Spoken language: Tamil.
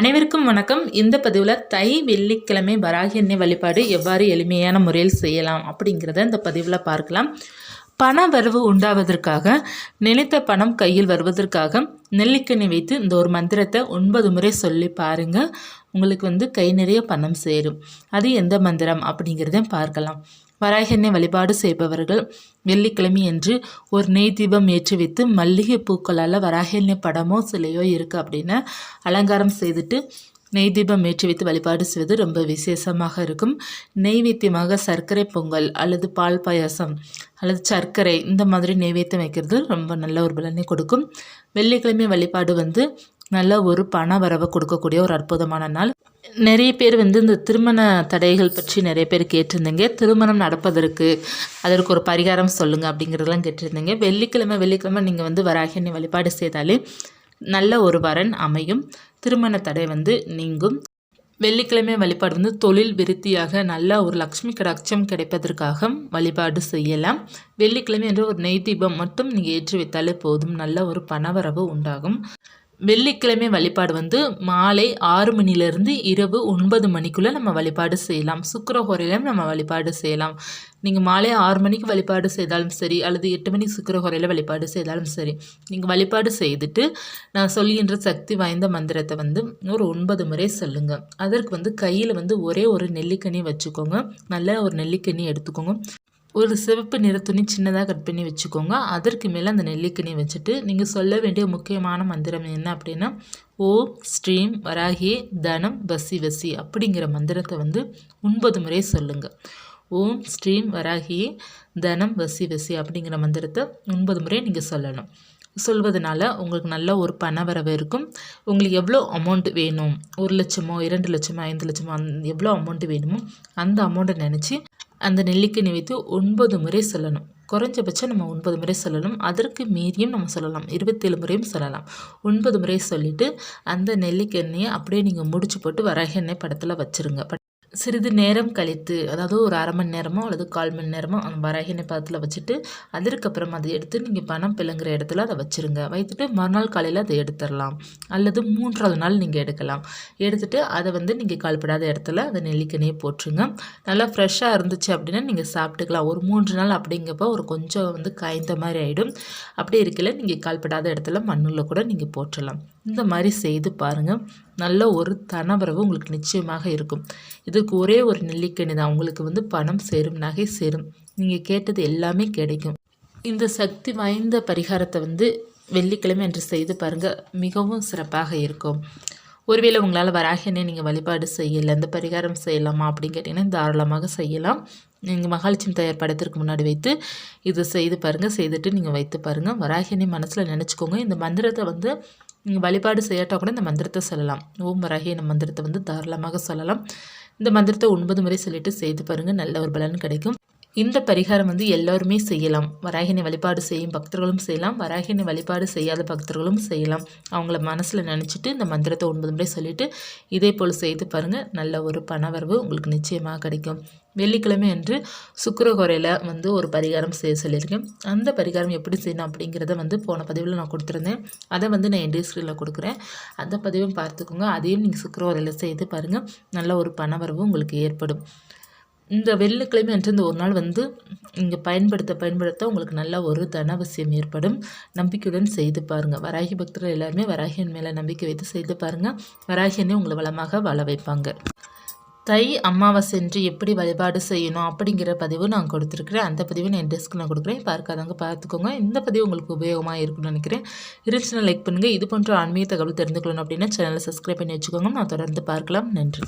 அனைவருக்கும் வணக்கம். இந்த பதிவில் தை வெள்ளிக்கிழமை வராகி எண்ணெய் வழிபாடு எவ்வாறு எளிமையான முறையில் செய்யலாம் அப்படிங்கிறத இந்த பதிவில் பார்க்கலாம். பண வரவு உண்டாவதற்காக நினைத்த பணம் கையில் வருவதற்காக நெல்லிக்கனி வைத்து இந்த ஒரு மந்திரத்தை ஒன்பது முறை சொல்லி பாருங்கள் உங்களுக்கு வந்து கை நிறைய பணம் சேரும். அது எந்த மந்திரம் அப்படிங்கிறத பார்க்கலாம். வராகெண்ணெய் வழிபாடு செய்பவர்கள் வெள்ளிக்கிழமை என்று ஒரு நெய் தீபம் ஏற்றி வைத்து மல்லிகை பூக்களால் வராகெண்ணெய் படமோ சிலையோ இருக்குது அப்படின்னு அலங்காரம் செய்துட்டு நெய் தீபம் ஏற்றி வைத்து வழிபாடு செய்வது ரொம்ப விசேஷமாக இருக்கும். நெய்வேத்தியமாக சர்க்கரை பொங்கல் அல்லது பால் பாயாசம் அல்லது சர்க்கரை இந்த மாதிரி நெய்வேத்தியம் வைக்கிறது ரொம்ப நல்ல ஒரு பலனை கொடுக்கும். வெள்ளிக்கிழமை வழிபாடு வந்து நல்ல ஒரு பண வரவை கொடுக்கக்கூடிய ஒரு அற்புதமான நாள். நிறைய பேர் வந்து இந்த திருமண தடைகள் பற்றி நிறைய பேர் கேட்டிருந்தீங்க. திருமணம் நடப்பதற்கு அதற்கு ஒரு பரிகாரம் சொல்லுங்கள் அப்படிங்கிறதெல்லாம் கேட்டிருந்தீங்க. வெள்ளிக்கிழமை வெள்ளிக்கிழமை நீங்கள் வந்து வராகினி வழிபாடு செய்தாலே நல்ல ஒரு வரன் அமையும். திருமண தடை வந்து நீங்கும். வெள்ளிக்கிழமை வழிபாடு வந்து தொழில் விருத்தியாக நல்ல ஒரு லக்ஷ்மி கடாட்சம் கிடைப்பதற்காக வழிபாடு செய்யலாம். வெள்ளிக்கிழமை என்று ஒரு நெய் தீபம் மட்டும் நீங்கள் ஏற்றி வைத்தாலே போதும். நல்ல ஒரு பணவரவு உண்டாகும். வெள்ளிக்கிழமை வழிபாடு வந்து மாலை ஆறு மணிலேருந்து இரவு ஒன்பது மணிக்குள்ளே நம்ம வழிபாடு செய்யலாம். சுக்கரஹோரையிலும் நம்ம வழிபாடு செய்யலாம். நீங்கள் மாலை ஆறு மணிக்கு வழிபாடு செய்தாலும் சரி அல்லது எட்டு மணிக்கு சுக்கரஹோரையில் வழிபாடு செய்தாலும் சரி நீங்கள் வழிபாடு செய்துட்டு நான் சொல்கின்ற சக்தி வாய்ந்த மந்திரத்தை வந்து ஒரு ஒன்பது முறை சொல்லுங்கள் அதற்கு வந்து கையில் வந்து ஒரே ஒரு நெல்லிக்கனி வச்சுக்கோங்க. நல்ல ஒரு நெல்லிக்கனி எடுத்துக்கோங்க. ஒரு சிவப்பு நிற துணி சின்னதாக கட் பண்ணி வச்சுக்கோங்க. அதற்கு மேலே அந்த நெல்லிக்கனி வச்சுட்டு நீங்கள் சொல்ல வேண்டிய முக்கியமான மந்திரம் என்ன அப்படின்னா ஓம் ஸ்ரீம் வராகி தனம் வசி வசி அப்படிங்கிற மந்திரத்தை வந்து ஒன்பது முறை சொல்லுங்கள் ஓம் ஸ்ரீம் வராகி தனம் வசி வசி அப்படிங்கிற மந்திரத்தை ஒன்பது முறை நீங்கள் சொல்லணும். சொல்வதனால உங்களுக்கு நல்ல ஒரு பண வரவு இருக்கும். உங்களுக்கு எவ்வளோ அமௌண்ட் வேணும்? ஒரு லட்சமோ இரண்டு லட்சமோ ஐந்து லட்சமோ அந் எவ்வளோ அமௌண்ட் வேணுமோ அந்த அமௌண்ட்டை நினச்சி அந்த நெல்லிக்கனி வைத்து ஒன்பது முறை சொல்லணும். குறைஞ்சபட்சம் நம்ம ஒன்பது முறை சொல்லணும். அதற்கு மீறியும் நம்ம சொல்லலாம். இருபத்தேழு முறையும் சொல்லலாம். ஒன்பது முறை சொல்லிவிட்டு அந்த நெல்லிக்கெண்ணெயை அப்படியே நீங்கள் முடிச்சு போட்டு வரக எண்ணெய் படத்தில் வச்சுருங்க. சிறிது நேரம் கழித்து அதாவது ஒரு அரை மணி நேரமோ அல்லது கால் மணி நேரமோ அந்த வராகினை பதத்தில் வச்சுட்டு அதற்கப்புறம் அதை எடுத்து நீங்கள் பணம் பிளங்குற இடத்துல அதை வச்சுருங்க. வைத்துட்டு மறுநாள் காலையில் அதை எடுத்துடலாம். அல்லது மூன்றாவது நாள் நீங்கள் எடுக்கலாம். எடுத்துகிட்டு அதை வந்து நீங்கள் கால்படாத இடத்துல அதை நெல்லிக்கனியை போட்டுருங்க. நல்லா ஃப்ரெஷ்ஷாக இருந்துச்சு அப்படின்னா நீங்கள் சாப்பிட்டுக்கலாம். ஒரு மூன்று நாள் அப்படிங்கப்போ ஒரு கொஞ்சம் வந்து காய்ந்த மாதிரி ஆகிடும் அப்படி இருக்கல நீங்கள் கால்படாத இடத்துல மண்ணில் கூட நீங்கள் போட்டுடலாம். இந்த மாதிரி செய்து பாருங்கள் நல்ல ஒரு தனவரவு உங்களுக்கு நிச்சயமாக இருக்கும். இதுக்கு ஒரே ஒரு நெல்லிக்கணி தான். உங்களுக்கு வந்து பணம் சேரும் நகை சேரும். நீங்கள் கேட்டது எல்லாமே கிடைக்கும். இந்த சக்தி வாய்ந்த பரிகாரத்தை வந்து வெள்ளிக்கிழமை என்று செய்து பாருங்கள் மிகவும் சிறப்பாக இருக்கும். ஒருவேளை உங்களால் வராகினே நீங்கள் வழிபாடு செய்யலை இந்த பரிகாரம் செய்யலாமா அப்படின்னு கேட்டிங்கன்னா தாராளமாக செய்யலாம். நீங்கள் மகாலட்சுமி தயார் படத்திற்கு முன்னாடி வைத்து இது செய்து பாருங்கள் செய்துட்டு நீங்கள் வைத்து பாருங்கள் வராகினி மனசில் நினச்சிக்கோங்க. இந்த மந்திரத்தை வந்து நீங்கள் வழிபாடு செய்யாட்டால் கூட இந்த மந்திரத்தை சொல்லலாம். ஓம் வராகி இந்த மந்திரத்தை வந்து தாராளமாக சொல்லலாம். இந்த மந்திரத்தை ஒன்பது முறை சொல்லிட்டு செய்து பாருங்கள் நல்ல ஒரு பலன் கிடைக்கும். இந்த பரிகாரம் வந்து எல்லோருமே செய்யலாம். வராகினை வழிபாடு செய்யும் பக்தர்களும் செய்யலாம். வராகினை வழிபாடு செய்யாத பக்தர்களும் செய்யலாம். அவங்கள மனசில் நினச்சிட்டு இந்த மந்திரத்தை ஒன்பது முறை சொல்லிவிட்டு இதே போல் செய்து பாருங்கள் நல்ல ஒரு பணவரவு உங்களுக்கு நிச்சயமாக கிடைக்கும். வெள்ளிக்கிழமை அன்று சுக்கரகுறையில் வந்து ஒரு பரிகாரம் செய்ய சொல்லியிருக்கேன். அந்த பரிகாரம் எப்படி செய்யணும் அப்படிங்கிறத வந்து போன பதிவில் நான் கொடுத்துருந்தேன். அதை வந்து நான் என் ஸ்க்ரீனில் கொடுக்குறேன். அந்த பதிவும் பார்த்துக்கோங்க. அதையும் நீங்கள் சுக்கரகுறையில் செய்து பாருங்கள் நல்ல ஒரு பணவரவு உங்களுக்கு ஏற்படும். இந்த வெள்ளிக்கிழமை அன்று இந்த ஒரு நாள் வந்து இங்கே பயன்படுத்த பயன்படுத்த உங்களுக்கு நல்ல ஒரு தனவசியம் ஏற்படும். நம்பிக்கையுடன் செய்து பாருங்கள் வராகி பக்தர்கள் எல்லாருமே வராகியின் மேலே நம்பிக்கை வைத்து செய்து பாருங்கள் வராகியனே உங்களை வளமாக வாழ வைப்பாங்க. தை அமாவாசை என்று எப்படி வழிபாடு செய்யணும் அப்படிங்கிற பதிவு நான் கொடுத்துருக்குறேன். அந்த பதிவு நான் டெஸ்க்கு நான் கொடுக்குறேன். பார்க்காதவங்க பார்த்துக்கோங்க. இந்த பதிவு உங்களுக்கு உபயோகமாக இருக்கும்னு நினைக்கிறேன். இருந்துச்சுன்னா லைக் பண்ணுங்கள் இது போன்ற ஆன்மீக தகவல் தெரிந்துக்கணும் அப்படின்னா சேனலை சப்ஸ்கிரைப் பண்ணி வச்சுக்கோங்க. நான் தொடர்ந்து பார்க்கலாம். நன்றி.